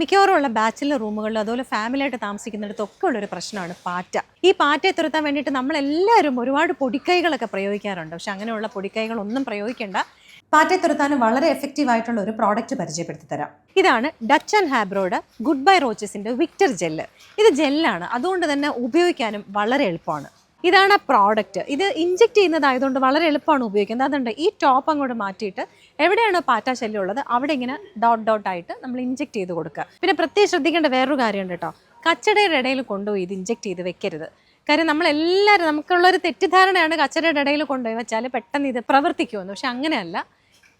മിക്കവാറും ഉള്ള ബാച്ചിലർ റൂമുകളിലും അതുപോലെ ഫാമിലിയായിട്ട് താമസിക്കുന്നിടത്തൊക്കെ ഉള്ളൊരു പ്രശ്നമാണ് പാറ്റ. ഈ പാറ്റയെ തുരത്താൻ വേണ്ടിയിട്ട് നമ്മളെല്ലാവരും ഒരുപാട് പൊടിക്കൈകളൊക്കെ പ്രയോഗിക്കാറുണ്ട്. പക്ഷെ അങ്ങനെയുള്ള പൊടിക്കൈകളൊന്നും പ്രയോഗിക്കേണ്ട. പാറ്റയെ തുരത്താൻ വളരെ എഫക്റ്റീവ് ആയിട്ടുള്ള ഒരു പ്രോഡക്റ്റ് പരിചയപ്പെടുത്തി തരാം. ഇതാണ് ഡച്ച് ആൻഡ് ഹാബ്രോയുടെ ഗുഡ് ബൈ റോച്ചസിന്റെ വിക്ടർ ജെല്ല് ഇത് ജെല്ലാണ് അതുകൊണ്ട് തന്നെ ഉപയോഗിക്കാനും വളരെ എളുപ്പമാണ്. ഇതാണ് ആ പ്രോഡക്റ്റ് ഇത് ഇഞ്ചെക്ട് ചെയ്യുന്നതായതുകൊണ്ട് വളരെ എളുപ്പമാണ് ഉപയോഗിക്കുന്നത്. അതുകൊണ്ട് ഈ ടോപ്പ് അങ്ങോട്ട് മാറ്റിയിട്ട് എവിടെയാണോ പാറ്റ ശല്യം ഉള്ളത് അവിടെ ഇങ്ങനെ ഡോട്ട് ഡോട്ട് ആയിട്ട് നമ്മൾ ഇഞ്ചെക്ട് ചെയ്ത് കൊടുക്കുക. പിന്നെ പ്രത്യേകം ശ്രദ്ധിക്കേണ്ട വേറൊരു കാര്യമുണ്ട് കേട്ടോ. കച്ചടയുടെ ഇടയിൽ കൊണ്ടുപോയി ഇത് ഇഞ്ചെക്ട് ചെയ്ത് വെക്കരുത്. കാര്യം നമ്മളെല്ലാവരും നമുക്കുള്ളൊരു തെറ്റിദ്ധാരണയാണ് കച്ചടയുടെ ഇടയിൽ കൊണ്ടുപോയി വെച്ചാൽ പെട്ടെന്ന് ഇത് പ്രവർത്തിക്കുമെന്ന്. പക്ഷെ അങ്ങനെയല്ല.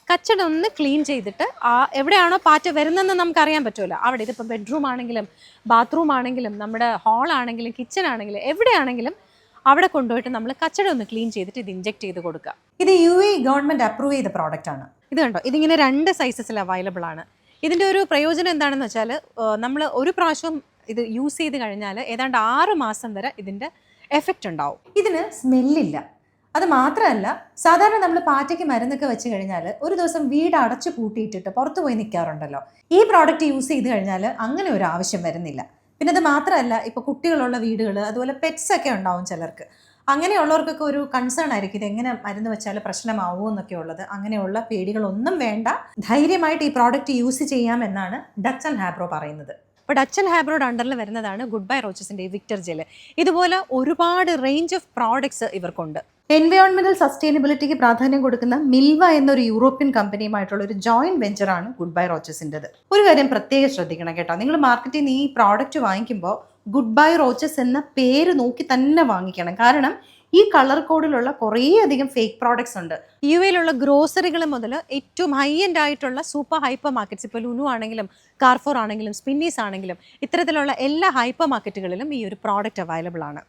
കച്ചട ഒന്ന് ക്ലീൻ ചെയ്തിട്ട് ആ എവിടെയാണോ പാറ്റ വരുന്നതെന്ന് നമുക്കറിയാൻ പറ്റുമല്ലോ അവിടെ ഇതിപ്പോൾ ബെഡ്റൂം ആണെങ്കിലും ബാത്റൂം ആണെങ്കിലും നമ്മുടെ ഹാളാണെങ്കിലും കിച്ചൺ ആണെങ്കിലും എവിടെയാണെങ്കിലും അവിടെ കൊണ്ടുപോയിട്ട് നമ്മൾ കച്ചട ഒന്ന് ക്ലീൻ ചെയ്തിട്ട് ഇത് ഇഞ്ചെക്ട് ചെയ്ത് കൊടുക്കുക. ഇത് യു എ ഗവൺമെന്റ് അപ്രൂവ് ചെയ്ത പ്രോഡക്റ്റ് ആണ്. ഇത് കണ്ടോ? ഇതിങ്ങനെ രണ്ട് സൈസസിൽ അവൈലബിൾ ആണ്. ഇതിന്റെ ഒരു പ്രയോജനം എന്താണെന്ന് വെച്ചാൽ നമ്മൾ ഒരു പ്രാവശ്യം ഇത് യൂസ് ചെയ്ത് കഴിഞ്ഞാൽ ഏതാണ്ട് ആറ് മാസം വരെ ഇതിന്റെ എഫക്റ്റ് ഉണ്ടാവും. ഇതിന് സ്മെല്ലില്ല അത് മാത്രമല്ല സാധാരണ നമ്മൾ പാറ്റയ്ക്ക് മരുന്നൊക്കെ വെച്ച് കഴിഞ്ഞാൽ ഒരു ദിവസം വീട് അടച്ചു പൂട്ടിയിട്ടിട്ട് പുറത്തുപോയി നിൽക്കാറുണ്ടല്ലോ ഈ പ്രോഡക്റ്റ് യൂസ് ചെയ്ത് കഴിഞ്ഞാൽ അങ്ങനെ ഒരു ആവശ്യം വരുന്നില്ല. പിന്നെ അത് മാത്രമല്ല ഇപ്പോൾ കുട്ടികളുള്ള വീടുകൾ അതുപോലെ പെറ്റ്സ് ഒക്കെ ഉണ്ടാവും ചിലർക്ക്. അങ്ങനെയുള്ളവർക്കൊക്കെ ഒരു കൺസേൺ ആയിരിക്കും ഇത് എങ്ങനെ മരുന്ന് വെച്ചാൽ പ്രശ്നമാവുമോ എന്നൊക്കെ ഉള്ളത് അങ്ങനെയുള്ള പേടികളൊന്നും വേണ്ട. ധൈര്യമായിട്ട് ഈ പ്രോഡക്റ്റ് യൂസ് ചെയ്യാമെന്നാണ് ഡച്ച് ആൻഡ് ഹാബ്രോ പറയുന്നത്. ഇപ്പോൾ ഡച്ചൻ ഹാബ്രോഡ് അണ്ടറിൽ വരുന്നതാണ് ഗുഡ് ബൈ റോച്ചസിന്റെ വിക്ടർ ജെൽ ഇതുപോലെ ഒരുപാട് റേഞ്ച് ഓഫ് പ്രോഡക്ട്സ് ഇവർക്കുണ്ട്. എൻവയോൺമെന്റൽ സസ്റ്റൈനബിലിറ്റിക്ക് പ്രാധാന്യം കൊടുക്കുന്ന മിൽവ എന്നൊരു യൂറോപ്യൻ കമ്പനിയുമായിട്ടുള്ള ഒരു ജോയിന്റ് വെഞ്ചറാണ് ഗുഡ് ബൈ റോച്ചസിന്റെത് ഒരു കാര്യം പ്രത്യേകം ശ്രദ്ധിക്കണം കേട്ടോ. നിങ്ങൾ മാർക്കറ്റിൽ നിന്ന് ഈ പ്രോഡക്റ്റ് വാങ്ങിക്കുമ്പോൾ ഗുഡ് ബൈ റോച്ചസ് എന്ന പേര് നോക്കി തന്നെ വാങ്ങിക്കണം. കാരണം ഈ കളർ കോഡിലുള്ള കുറേ അധികം ഫേക്ക് പ്രോഡക്ട്സ് ഉണ്ട്. യു എയിലുള്ള ഗ്രോസറികൾ മുതൽ ഏറ്റവും ഹൈ എൻഡ് ആയിട്ടുള്ള സൂപ്പർ ഹൈപ്പർ മാർക്കറ്റ്സ് ഇപ്പോൾ ലുനു ആണെങ്കിലും കാർഫോർ ആണെങ്കിലും സ്പിന്നീസ് ആണെങ്കിലും ഇത്തരത്തിലുള്ള എല്ലാ ഹൈപ്പർ മാർക്കറ്റുകളിലും ഈ ഒരു പ്രോഡക്റ്റ് അവൈലബിൾ ആണ്.